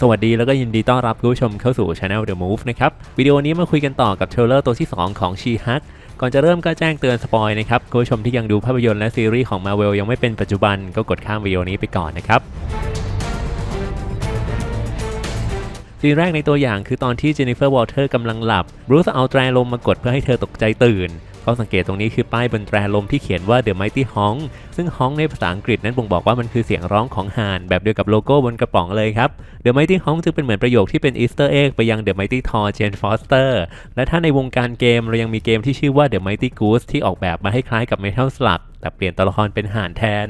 สวัสดีแล้วก็ยินดีต้อนรับผู้ชมเข้าสู่ Channel The Move นะครับ วิดีโอนี้มาคุยกันต่อกับเทรลเลอร์ตัวที่ 2 ของ She Hulk ก่อนจะเริ่มก็แจ้งเตือนสปอยนะครับผู้ชมที่ยังดูภาพยนตร์และซีรีส์ของ Marvel ยังไม่เป็นปัจจุบันก็กดข้ามวิดีโอนี้ไปก่อนนะครับซีนแรกในตัวอย่างคือตอนที่เจนนิเฟอร์วอลเทอร์กำลังหลับบรูซเอาแตรลมมากดเพื่อให้เธอตกใจตื่น ข้อสังเกตตรงนี้คือป้ายบนแตรลมที่เขียนว่า The Mighty Honk ซึ่ง Honk ในภาษาอังกฤษนั้นบ่งบอกว่ามันคือเสียงร้องของห่าน แบบเดียวกับโลโก้บนกระป๋องเลยครับ The Mighty Honk จึงเป็นเหมือนประโยคที่เป็น Easter egg ไปยัง The Mighty Thor Jane Foster และถ้าในวงการเกมเรายังมีเกมที่ชื่อว่า The Mighty Goose ที่ออกแบบมาให้คล้ายกับ Metal Slug แต่เปลี่ยนตัวละครเป็นห่านแทน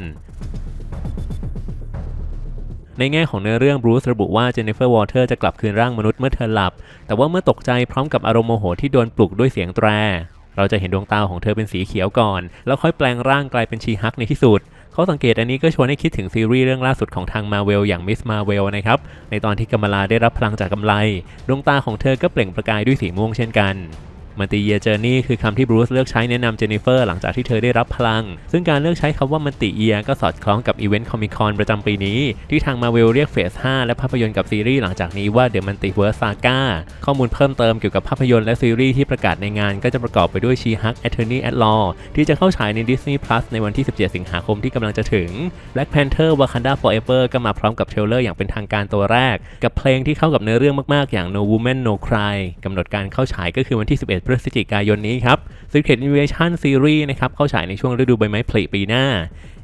ในแง่ของเนื้อเรื่องบรูซระบุว่าเจนนิเฟอร์วอเตอร์จะกลับคืนร่างมนุษย์เมื่อเธอหลับ แต่ว่าเมื่อตกใจพร้อมกับอารมณ์โมโหที่โดนปลุกด้วยเสียงแตร เราจะเห็นดวงตาของเธอเป็นสีเขียวก่อน แล้วค่อยแปลงร่างกลายเป็นชีฮักในที่สุดเขาสังเกตอันนี้ก็ชวนให้คิดถึงซีรีส์เรื่องล่าสุดของทางมาเวลอย่างมิสมาเวลนะครับ ในตอนที่กัมลาได้รับพลังจากกำไล ดวงตาของเธอก็เปล่งประกายด้วยสีม่วงเช่นกัน มัลติเยียเจอร์นี่คือคำที่บรูซเลือกใช้แนะนำเจนนิเฟอร์หลังจากที่เธอได้รับพลัง ซึ่งการเลือกใช้คำว่ามัลติเยียก็สอดคล้องกับอีเวนต์คอมิคอนประจำปีนี้ ที่ทางมาเวลเรียกเฟส 5 และภาพยนตร์กับซีรีส์หลังจากนี้ว่า The Multiverse Saga ข้อมูลเพิ่มเติมเกี่ยวกับภาพยนตร์และซีรีส์ที่ประกาศในงานก็จะประกอบไปด้วย She-Hulk Attorney at Law ที่จะเข้าฉายใน Disney Plus ในวันที่ 17 สิงหาคมที่กำลังจะถึง Black Panther Wakanda Forever ก็มาพร้อมกับเทรลเลอร์อย่างเป็นทางการตัวแรก กับเพลงที่เข้ากับเนื้อเรื่องมากๆ อย่าง No Woman No Cry กำหนดการเข้าฉายก็คือวันที่ 11พฤศจิกายนนี้ครับ Secret Invasion Series นะครับ เข้าฉายในช่วงฤดูใบไม้ผลิปีหน้า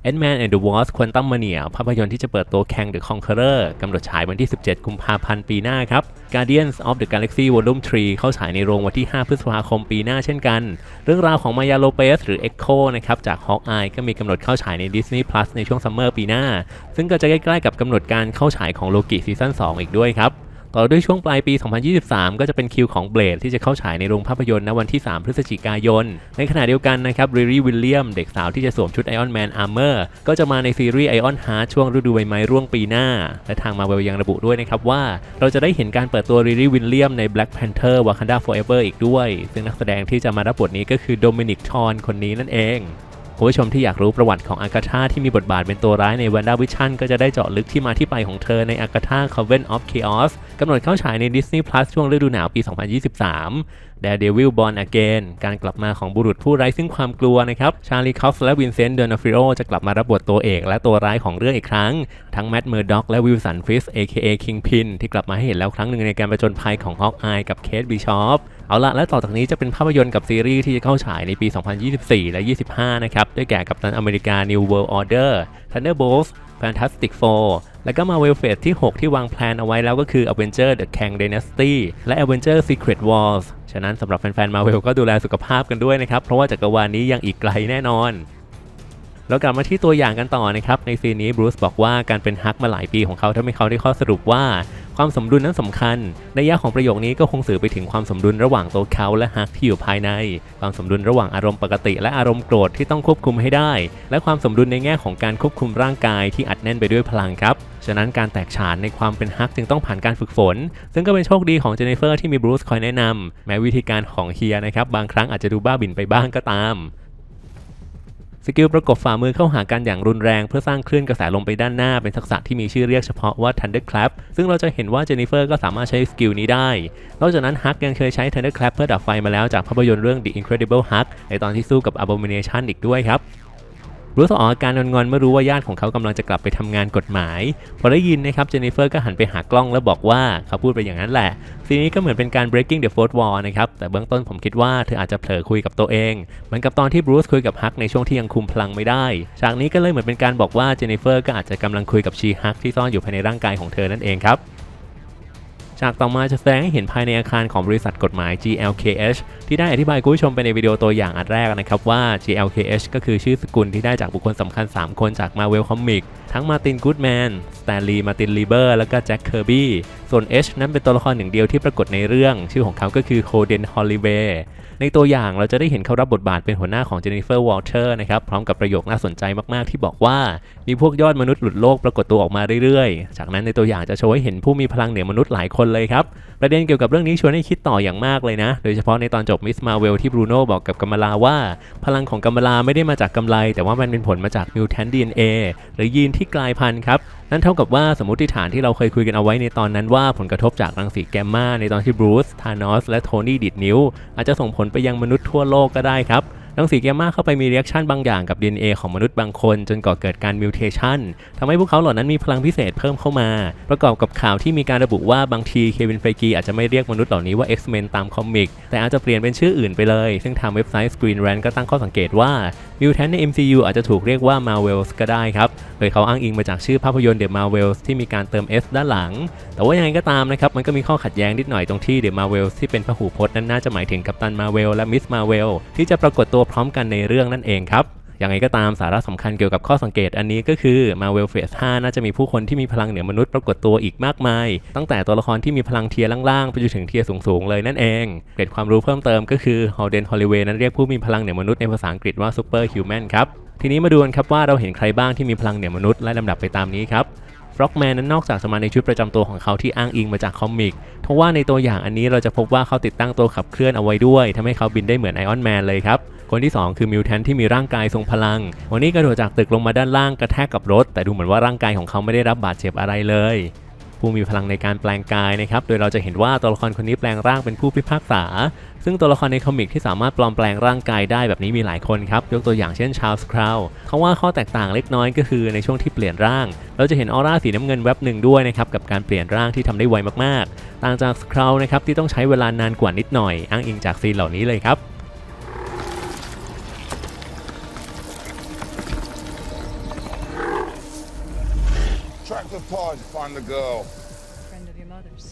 Ant-Man and the Wasp Quantum Mania ภาพยนตร์ที่จะเปิดตัว Kang the Conqueror กำหนดฉายวันที่ 17 กุมภาพันธ์ปีหน้าครับ Guardians of the Galaxy Volume 3 เข้าฉายในโรงวันที่ 5 พฤษภาคมปีหน้าเช่นกัน เรื่องราวของมายาโลเปสหรือ Echo นะครับจาก Hawkeye ก็มีกำหนดเข้าฉายใน Disney Plus ในช่วงซัมเมอร์ปีหน้า ซึ่งก็จะใกล้ๆกับกำหนดการเข้าฉายของโลกิซีซั่น2อีกด้วยครับ ต่อด้วยช่วงปลายปี 2023 ก็จะเป็นคิวของเบลดที่จะเข้าฉายในโรงภาพยนตร์ณวันที่ 3 พฤศจิกายน ในขณะเดียวกันนะครับริรี่วิลเลียมเด็กสาวที่จะสวมชุดไอออนแมนอาร์เมอร์ก็จะมาในซีรีส์ไอออนฮาร์ช่วงฤดูใบไม้ร่วงปีหน้า และทางมาเวลยังระบุด้วยนะครับว่า เราจะได้เห็นการเปิดตัวริรี่วิลเลียมใน Black Panther Wakanda Forever อีกด้วย ซึ่งนักแสดงที่จะมารับบทนี้ก็คือโดมินิกชอนคนนี้นั่นเองคุณผู้ชมที่อยากรู้ประวัติของอากาธาที่มีบทบาทเป็นตัวร้ายใน WandaVision ก็จะได้เจาะลึกที่มาที่ไปของเธอในอากาธา Coven of Chaos กำหนดเข้าฉายใน Disney Plus ช่วงฤดูหนาวปี 2023 Daredevil Born Again การกลับมาของบุรุษผู้ไร้ซึ่งความกลัวนะครับชาลีคอฟและวินเซนต์เดอนฟิโรจะกลับมารับบทตัวเอกและตัวร้ายของเรื่องอีกครั้ง ทั้งแมดเมอร์ด็อกและวิลสันฟิส AKA Kingpin ที่กลับมาให้เห็นแล้วครั้งหนึ่งในการประจนภัยของฮอกอายกับเคทบิชอปเอาละและต่อจากนี้จะเป็นภาพยนตร์กับซีรีส์ที่จะเข้าฉายในปี 2024 และ 25 นะครับด้วยแก่กับตันอเมริกา New World Order Thunderbolts Fantastic Four แล้วก็มาเวลเฟสที่ 6 ที่วางแผนเอาไว้แล้วก็คือ Avenger The Kang Dynasty และ Avenger Secret Wars ฉะนั้นสำหรับแฟนๆมาเวลก็ดูแลสุขภาพกันด้วยนะครับ เพราะว่าจักรวาลนี้ยังอีกไกลแน่นอน แล้วกลับมาที่ตัวอย่างกันต่อนะครับ ในซีนนี้บรูซบอกว่าการเป็นฮักมาหลายปีของเขาทำให้เขาได้ข้อสรุปว่า ความสมดุลนั้นสำคัญในยะของประโยคนี้ก็คงสื่อไปถึงความสมดุลระหว่างตัวเขาและฮักที่อยู่ภายใน ความสมดุลระหว่างอารมณ์ปกติ และอารมณ์โกรธที่ต้องควบคุมให้ได้ และความสมดุลในแง่ของการควบคุมร่างกายที่อัดแน่นไปด้วยพลังครับฉะนั้นการแตกฉานในความเป็นฮักจึงต้องผ่านการฝึกฝน ซึ่งก็เป็นโชคดีของเจเนฟเฟอร์ที่มีบรูซคอยแนะนำแม้วิธีการของเฮียนะครับบางครั้งอาจจะดูบ้าบิ่นไปบ้างก็ตาม สกิลประกบฝ่ามือเข้าหากันอย่างรุนแรง เพื่อสร้างคลื่นกระแสลมไปด้านหน้าเป็นทักษะที่มีชื่อเรียกเฉพาะว่า Thunder Clap ซึ่งเราจะเห็นว่าเจนนิเฟอร์ก็สามารถใช้สกิลนี้ได้ นอกจากนั้นฮักยังเคยใช้ Thunder Clap เพื่อดับไฟมาแล้วจากภาพยนตร์เรื่อง The Incredible Hulk ในตอนที่สู้กับ Abomination อีกด้วยครับ รู้สึกออกอาการงอนๆเมื่อรู้ว่าญาติของเขากำลังจะกลับไปทำงานกฎหมาย พอได้ยินนะครับเจนนิเฟอร์ก็หันไปหากล้องแล้วบอกว่าเขาพูดไปอย่างนั้นแหละทีนี้ก็เหมือนเป็นการ breaking the fourth wall นะครับ แต่เบื้องต้นผมคิดว่าเธออาจจะเผลอคุยกับตัวเองเหมือนกับตอนที่บรูซคุยกับฮักในช่วงที่ยังคุมพลังไม่ได้จากนี้ก็เลยเหมือนเป็นการบอกว่าเจนนิเฟอร์ก็อาจจะกำลังคุยกับชีฮักที่ซ่อนอยู่ภายในร่างกายของเธอนั่นเองครับ จากต่อมาจะแสดงให้เห็นภายในอาคารของบริษัทกฎหมาย GLKH ที่ได้อธิบายคุณผู้ชมไปในวิดีโอตัวอย่างอันแรกนะครับว่า GLKH ก็คือชื่อสกุลที่ได้จากบุคคลสำคัญ 3 คนจาก Marvel Comics ทั้งมาตินกูดแมน สแตนลีย์ มาตินลีเบอร์ แล้วก็แจ็ค เคอร์บี้ ส่วน H นั้นเป็นตัวละครหนึ่งเดียวที่ปรากฏในเรื่อง ชื่อของเขาก็คือโคเดน ฮอลลีเวย์ในตัวอย่างเราจะได้เห็นเขารับบทบาทเป็นหัวหน้าของเจนนิเฟอร์ วอลเตอร์นะครับ พร้อมกับประโยคน่าสนใจมาก ๆ ที่บอกว่า มีพวกยอดมนุษย์หลุดโลกปรากฏตัวออกมาเรื่อย ๆ จากนั้นในตัวอย่างจะโชว์ให้เห็นผู้มีพลังเหนือมนุษย์หลายคนเลยครับ ประเด็นเกี่ยวกับเรื่องนี้ชวนให้คิดต่ออย่างมากเลยนะ โดยเฉพาะในตอนจบมิสมาเวลที่บรูโน่บอกกับกัมมาลาว่า พลังของกัมมาลาไม่ได้มาจากกำไร แต่ว่ามันเป็นผลมาจากมิวแทนดีเอหรือยีนที่กลายพันธุ์ครับนั่นเท่ากับว่าสมมติฐานที่เราเคยคุยกันเอาไว้ในตอนนั้นว่าผลกระทบจากรังสีแกมมาในตอนที่บรูซ ธานอส และโทนี่ดิดนิ้ว อาจจะส่งผลไปยังมนุษย์ทั่วโลกก็ได้ครับ รังสีแกมมาเข้าไปมีเรีแอคชั่นบางอย่างกับ DNA ของมนุษย์บางคน จนก่อเกิดการมิวเทชันทำให้พวกเขาเหล่านั้นมีพลังพิเศษเพิ่มเข้ามา ประกอบกับข่าวที่มีการระบุว่าบางทีเควินเฟกีอาจจะไม่เรียกมนุษย์เหล่านี้ว่า X-Men ตามคอมิก แต่อาจจะเปลี่ยนเป็นชื่ออื่นไปเลย ซึ่งทางเว็บไซต์ Screen Rant ก็ตั้งข้อสังเกตว่ามิวแทนใน MCU อาจจะถูกเรียกว่า Marvels ก็ได้ครับ โดยเขาอ้างอิงมาจากชื่อภาพยนตร์ The Marvels ที่มีการเติม S ด้านหลัง แต่ว่ายังไงก็ตามนะครับมันก็มีข้อขัดแย้งนิดหน่อยตรงที่ The Marvels ที่เป็นพหูพจน์นั้นน่าจะหมายถึงกัปตันมาเวลและมิสมาเวลที่จะปรากฏตัวพร้อมกันในเรื่องนั่นเองครับอย่างไรก็ตามสาระสำคัญเกี่ยวกับข้อสังเกตอันนี้ก็คือ Marvel Phase 5น่าจะมีผู้คนที่มีพลังเหนือมนุษย์ปรากฏตัวอีกมากมาย ตั้งแต่ตัวละครที่มีพลังเทียร์ล่างๆ ไปจนถึงเทียร์สูงๆ เลยนั่นเอง เกร็ดความรู้เพิ่มเติมก็คือฮอลเดนฮอลลิเวย์นั้นเรียกผู้มีพลังเหนือมนุษย์ในภาษาอังกฤษว่า Super Human ครับ ทีนี้มาดูกันครับว่าเราเห็นใครบ้างที่มีพลังเหนือมนุษย์และลำดับไปตามนี้ครับฟล็อกแมนนั้นนอกจากจะมาในชุดประจำตัวของเขาที่อ้างอิงมาจากคอมิกทว่าในตัวอย่างอันนี้เราจะพบว่าเขาติดตั้งตัวขับเคลื่อนเอาไว้ด้วยทำให้เขาบินได้เหมือนไอออนแมนเลยครับ คนที่ 2 คือมิวแทนที่มีร่างกายทรงพลัง วันนี้กระโดดจากตึกลงมาด้านล่างกระแทกกับรถ แต่ดูเหมือนว่าร่างกายของเขาไม่ได้รับบาดเจ็บอะไรเลย ผู้มีพลังในการแปลงกายนะครับ โดยเราจะเห็นว่าตัวละครคนนี้แปลงร่างเป็นผู้พิพากษา ซึ่งตัวละครในคอมิกที่สามารถปลอมแปลงร่างกายได้แบบนี้มีหลายคนครับ ยกตัวอย่างเช่นชาลส์คราวเขาว่าข้อแตกต่างเล็กน้อยก็คือในช่วงที่เปลี่ยนร่าง เราจะเห็นออร่าสีน้ำเงินแวบหนึ่งด้วยนะครับกับการเปลี่ยนร่างที่ทำได้ไวมากๆ ต่างจากสคราวนะครับที่ต้องใช้เวลานานกว่านิดหน่อย อ้างอิงจากซีนเหล่านี้เลยครับ pod, find the girl. friend of your mother's.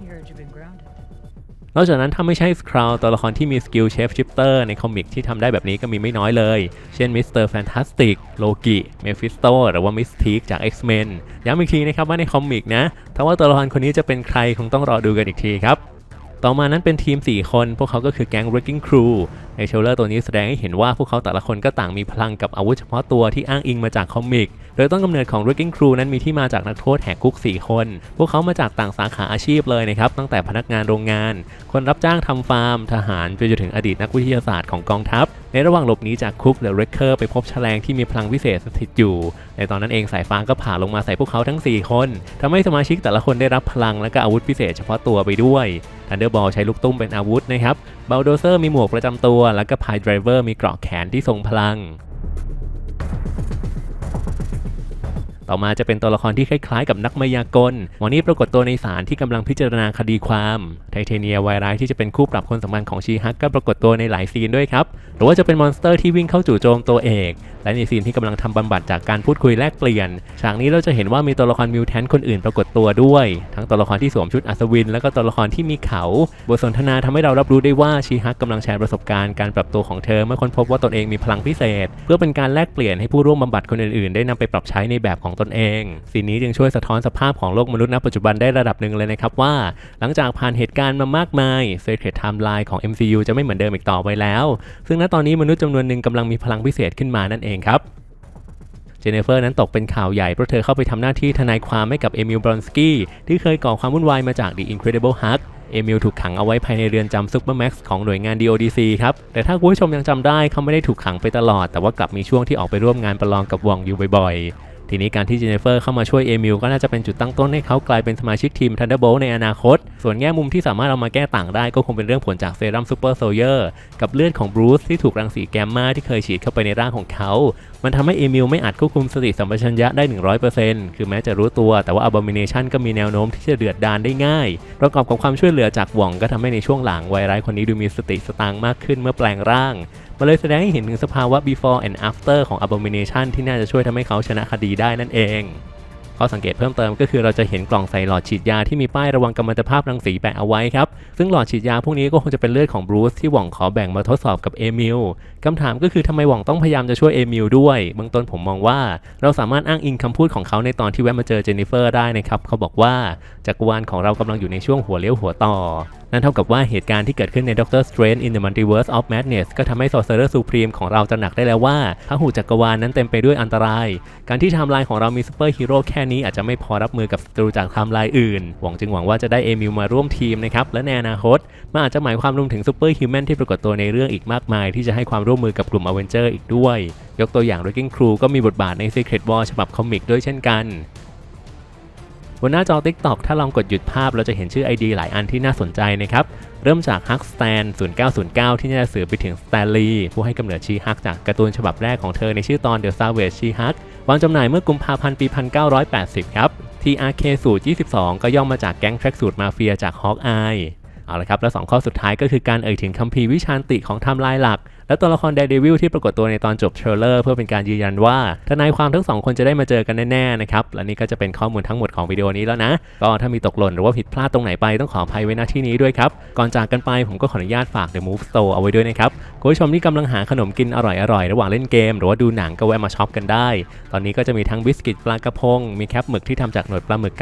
He heard you've been grounded. นอกจากนั้นถ้าไม่ใช่สคราวตัวละครที่มีสกิลเชฟชิปเตอร์ในคอมิกที่ทำได้แบบนี้ก็มีไม่น้อยเลย เช่นมิสเตอร์แฟนตาสติกโลกิเมฟิสโตหรือว่ามิสทีกจาก X-Men ย้ำอีกทีนะครับว่าในคอมิกนะถ้าว่าตัวละครคนนี้จะเป็นใครคงต้องรอดูกันอีกทีครับ ต่อมานั้นเป็นทีม 4 คน พวกเขาก็คือแก๊ง Wrecking Crew ในเชลเลอร์ตัวนี้แสดงให้เห็นว่าพวกเขาแต่ละคนก็ต่างมีพลังกับอาวุธเฉพาะตัวที่อ้างอิงมาจากคอมิก โดยต้นกำเนิดของ Wrecking Crew นั้นมีที่มาจากนักโทษแหกคุก 4 คน พวกเขามาจากต่างสาขาอาชีพเลยนะครับตั้งแต่พนักงานโรงงาน คนรับจ้างทำฟาร์ม ทหารไปจนถึงอดีตนักวิทยาศาสตร์ของกองทัพ ในระหว่างหลบหนีจากคุกเดอะเรคเคอร์ไปพบแฉลงที่มีพลังพิเศษสถิตอยู่ ในตอนนั้นเองสายฟ้าก็ผ่าลงมาใส่พวกเขาทั้ง 4 คนทำให้สมาชิกแต่ละคนได้รับพลังและก็อาวุธพิเศษเฉพาะตัวไปด้วยทันเดอร์บอลใช้ลูกตุ้มเป็นอาวุธนะครับบัลโดเซอร์มีหมวกประจำตัว แล้วก็พายไดรเวอร์มีเกราะแขนที่ทรงพลัง ต่อมาจะเป็นตัวละครที่คล้ายๆ กับนักมายากลวันนี้ปรากฏตัวในศาลที่กำลังพิจารณาคดีความไทเทเนียไวรัสที่จะเป็นคู่ปรับคนสำคัญของชีฮักก็ปรากฏตัวในหลายซีนด้วยครับหรือว่าจะเป็นมอนสเตอร์ที่วิ่งเข้าจู่โจมตัวเอก และในซีนที่กำลังทำบำบัดจากการพูดคุยแลกเปลี่ยน ฉากนี้เราจะเห็นว่ามีตัวละครมิวแทนคนอื่นปรากฏตัวด้วย ทั้งตัวละครที่สวมชุดอัศวิน และก็ตัวละครที่มีเขา บทสนทนาทำให้เรารับรู้ได้ว่าชีฮักกำลังแชร์ประสบการณ์การปรับตัวของเธอเมื่อค้นพบว่าตนเองมีพลังพิเศษ เพื่อเป็นการแลกเปลี่ยนให้ผู้ร่วมบำบัดคนอื่นๆ ได้นำไปปรับใช้ในแบบของตนเองซีนนี้จึงช่วยสะท้อนสภาพของโลกมนุษย์ณปัจจุบันได้ระดับหนึ่งเลยนะครับว่า หลังจากผ่านเหตุการณ์มามากมาย Secret Timeline ของ MCU จะไม่เหมือนเดิมอีกต่อไปแล้ว ซึ่งณตอนนี้มนุษย์จำนวนหนึ่งกำลังมีพลังพิเศษขึ้นมานั่นเองครับเจเนฟเฟอร์นั้นตกเป็นข่าวใหญ่เพราะเธอเข้าไปทำหน้าที่ทนายความให้กับเอมิลบรอนสกี้ที่เคยก่อความวุ่นวายมาจาก The Incredible Hulk เอมิลถูกขังเอาไว้ภายในเรือนจำซูเปอร์แม็กซ์ของหน่วยงาน DODC ครับ แต่ถ้าคุณผู้ชมยังจำได้เขาไม่ได้ถูกขังไปตลอด แต่ว่ากลับมีช่วงที่ออกไปร่วมงานประลองกับวองอยู่บ่อย ทีนี้การที่เจเนฟเฟอร์เข้ามาช่วยเอมิลก็น่าจะเป็นจุดตั้งต้นให้เขากลายเป็นสมาชิกทีมทันเดอร์โบลในอนาคต ส่วนแง่มุมที่สามารถเอามาแก้ต่างได้ก็คงเป็นเรื่องผลจากเซรั่มซูเปอร์โซเยอร์กับเลือดของบรูซที่ถูกรังสีแกมมาที่เคยฉีดเข้าไปในร่างของเขา มันทำให้เอมิลไม่อาจควบคุมสติสัมปชัญญะได้ 100%คือแม้จะรู้ตัวแต่ว่า Abomination ก็มีแนวโน้มที่จะเดือดดานได้ง่าย ประกอบกับความช่วยเหลือจากหว่องก็ทำให้ในช่วงหลังไวรัสคนนี้ดูมีสติสตางค์มากขึ้นเมื่อแปลงร่างมันเลยแสดงให้เห็นถึงสภาวะ before and after ของ Abomination ที่น่าจะช่วยทำให้เขาชนะคดีได้นั่นเอง ข้อสังเกตเพิ่มเติมก็คือเราจะเห็นกล่องใส่หลอดฉีดยาที่มีป้ายระวังกัมมันตภาพรังสีแปะเอาไว้ครับ ซึ่งหลอดฉีดยาพวกนี้ก็คงจะเป็นเลือดของบรูซที่หว่องขอแบ่งมาทดสอบกับเอมิลคำถามก็คือทำไมหว่องต้องพยายามจะช่วยเอมิลด้วยเบื้องต้นผมมองว่า เราสามารถอ้างอิงคำพูดของเขาในตอนที่แวะมาเจอเจนนิเฟอร์ได้นะครับเขาบอกว่าจักรวาลของเรากำลังอยู่ในช่วงหัวเลี้ยวหัวต่อนั่นเท่ากับว่าเหตุการณ์ที่เกิดขึ้นใน Doctor Strange in the Multiverse of Madness ก็ทำให้ Sorcerer Supreme ของเราตระหนักได้แล้วว่าพหูจักรวาลนั้นเต็มไปด้วยอันตราย การที่ไทม์ไลน์ของเรามีซูเปอร์ฮีโร่แค่นี้อาจจะไม่พอรับมือกับศัตรูจากไทม์ไลน์อื่น หวังจึงหวังว่าจะได้เอมิลมาร่วมทีมนะครับ และในอนาคตมันอาจจะหมายความรวมถึงซูเปอร์ฮิวแมนที่ปรากฏตัวในเรื่องอีกมากมาย ที่จะให้ความร่วมมือกับกลุ่มอเวนเจอร์อีกด้วย ยกตัวอย่าง Wrecking Crew ก็มีบทบาทใน Secret War ฉบับคอมิกด้วยเช่นกัน บนหน้าจอ TikTok ถ้าลองกดหยุดภาพเราจะเห็นชื่อ ID หลายอันที่น่าสนใจนะครับ เริ่มจาก Huck Stan 0909 ที่น่าจะสื่อไปถึง Stanley ผู้ให้กำเนิดชีฮักจากการ์ตูนฉบับแรกของเธอในชื่อตอน The Savage She Hulk วางจำหน่ายเมื่อกุมภาพันธ์ปี 1980 ครับ TRK สูตร 22 ก็ย่อมมาจากแก๊งแทร็กสูตรมาเฟียจาก Hawkeye เอาละครับ และ 2 ข้อสุดท้ายก็คือการเอ่ยถึงคัมภีร์วิชาญติของไทม์ไลน์หลัก และตัวละครเดวิลที่ปรากฏตัวในตอนจบเทรลเลอร์เพื่อเป็นการยืนยันว่าทนายความทั้งสองคนจะได้มาเจอกันแน่ๆนะครับและนี่ก็จะเป็นข้อมูลทั้งหมดของวิดีโอนี้แล้วนะ ก็ถ้ามีตกหล่นหรือว่าผิดพลาดตรงไหนไปต้องขออภัยไว้ณที่นี้ด้วยครับ ก่อนจากกันไปผมก็ขออนุญาตฝาก The Move Store เอาไว้ด้วยนะครับคุณผู้ชมที่กำลังหาขนมกินอร่อยๆระหว่างเล่นเกม หรือว่าดูหนังก็แวะมาช็อปกันได้ ตอนนี้ก็จะมีทั้งบิสกิตปลากระพง มีแคปหมึกที่ทำจากหนวดปลาหมึก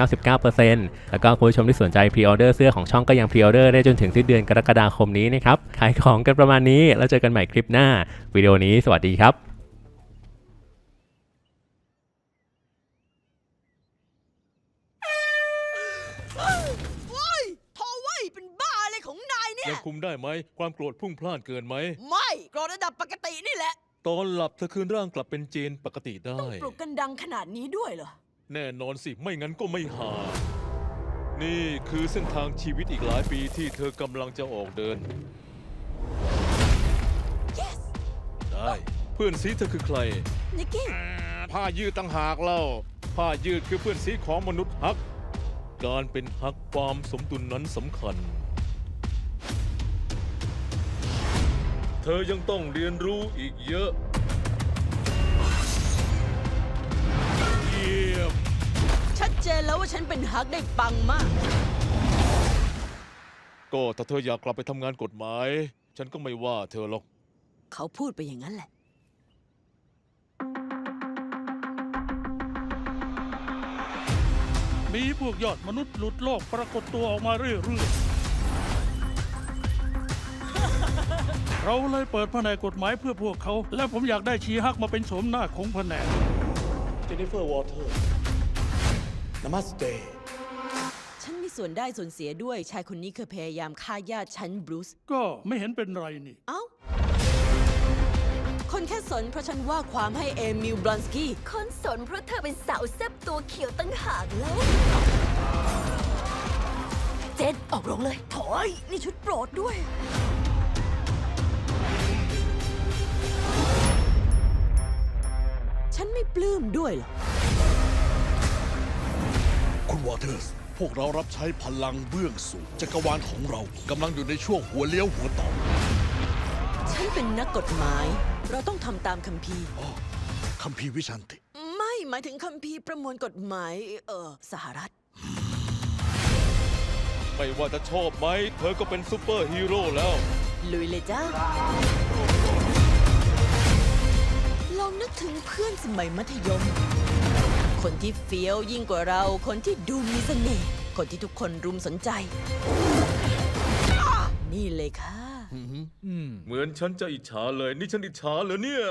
99%แล้วก็คุณผู้ชมที่สนใจพรีออเดอร์เสื้อของช่องก็ยังพรีออเดอร์ได้จนถึงสิ้นเดือนกรกฎาคมนี้นะครับขายของกันประมาณนี้แล้วเจอกันใหม่ลิปหน้าวิดีโอนี้สวัสดีครับโอ้ยโทไว้ยเป็นบ้าอะไรของนายเนี่ยัย งคุมได้ไหม ความโกรธพุ่งพล่านเกินไหม ไม่โกรธระดับปกตินี่แหละ ตอนหลับเธอคืนร่างกลับเป็นเจนปกติได้ ปลุกกันดังขนาดนี้ด้วยเหรอ แน่นอนสิไม่งั้นก็ไม่หา นี่คือเส้นทางชีวิตอีกหลายปีที่เธอกำลังจะออกเดิน ได้ เพื่อนซีเธอคือใคร นิกกี้ผ้ายืดต่างหากเล่า ผ้ายืดคือเพื่อนซีของมนุษย์ฮัก การเป็นฮักความสมดุลนนั้นสำคัญ เธอยังต้องเรียนรู้อีกเยอะ เยี่ยม ชัดเจนแล้วว่าฉันเป็นฮักได้ปังมาก ก็ถ้าเธออยากกลับไปทำงานกฎหมาย ฉันก็ไม่ว่าเธอหรอก เขาพูดไปอย่างนั้นแหละ มีพวกยอดมนุษย์หลุดโลกปรากฏตัวออกมาเรื่อยๆ เราเลยเปิดแผนกกฎหมายเพื่อพวกเขา และผมอยากได้ชีฮักมาเป็นโฉมหน้าของแผนก เจนนิเฟอร์วอเตอร์นามัสเตฉันมีส่วนได้ส่วนเสียด้วย ชายคนนี้เคยพยายามฆ่าญาติฉันบรูซ ก็ไม่เห็นเป็นไรนี่ เอ้า คนแค่สนเพราะฉันว่าความให้เอมิลบลอนสกี้ คนสนเพราะเธอเป็นสาวแซ่บตัวเขียวตั้งหากแล้ว เจนออกโรงเลยถอยนี่ชุดโปรดด้วย ฉันไม่ปลื้มด้วยเหรอคุณวอเตอร์ส พวกเรารับใช้พลังเบื้องสูงจักรวาลของเรากำลังอยู่ในช่วงหัวเลี้ยวหัวต่อ ฉันเป็นนักกฎหมาย เราต้องทำตามคัมภีร์คัมภีร์วิชันติ ไม่หมายถึงคัมภีร์ประมวลกฎหมาย เออสหรัฐ ไม่ว่าจะชอบไหม เธอก็เป็นซูเปอร์ฮีโร่แล้ว ลุยเลยจ้า ลองนึกถึงเพื่อนสมัยมัธยม คนที่เฟี้ยวยิ่งกว่าเรา คนที่ดูมีเสน่ห์ คนที่ทุกคนรุมสนใจ นี่เลยค่ะ เหมือนฉันจะอิจฉาเลย นี่ฉันอิจฉาเหรอเนี่ย